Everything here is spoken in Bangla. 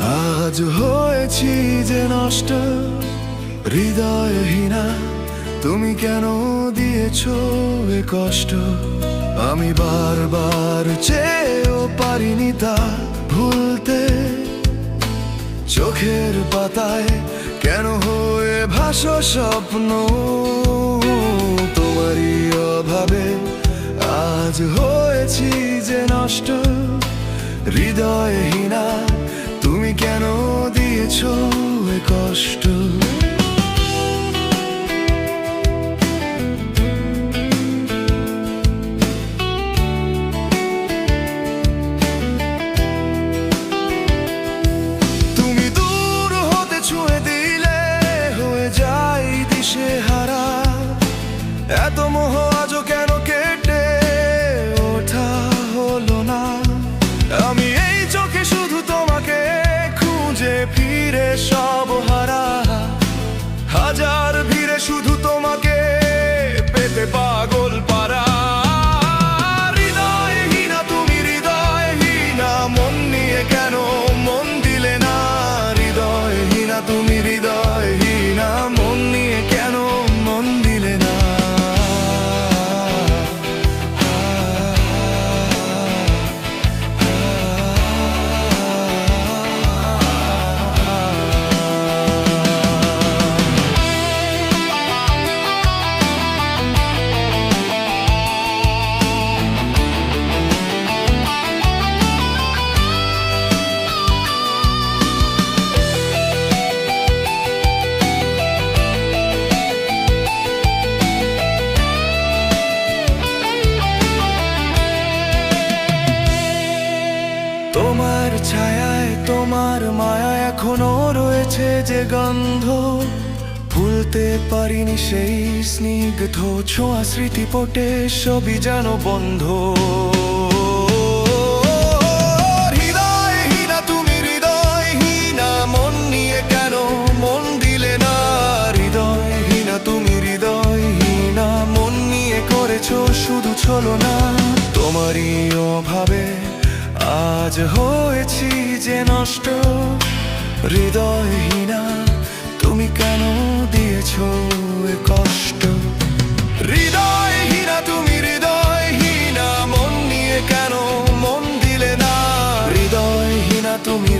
আজ হয়েছি যে নষ্ট, হৃদয়হীনা। তুমি কেন দিয়েছ এ কষ্ট? আমি বারবার চেয়েও পারিনি তা ভুলতে। চোখের পাতায় কেন হয়ে ভাসো স্বপ্ন? হৃদয়হীনা তুমি কেন দিয়েছ কষ্ট? এখনও রয়েছে যে গন্ধ। ভুলতে পারিনি সেই স্নিগ্ধ ছোঁয়া স্মৃতি পটে সবই যেন বন্ধ। শুধু না। তোমারই অভাবে আজ হয়েছি যে নষ্ট। হৃদয়হীনা, তুমি কেন দিয়েছ এ কষ্ট? হৃদয়হীনা, তুমি হৃদয়হীনা, মন নিয়ে কেন মন দিলে না? হৃদয়হীনা, তুমি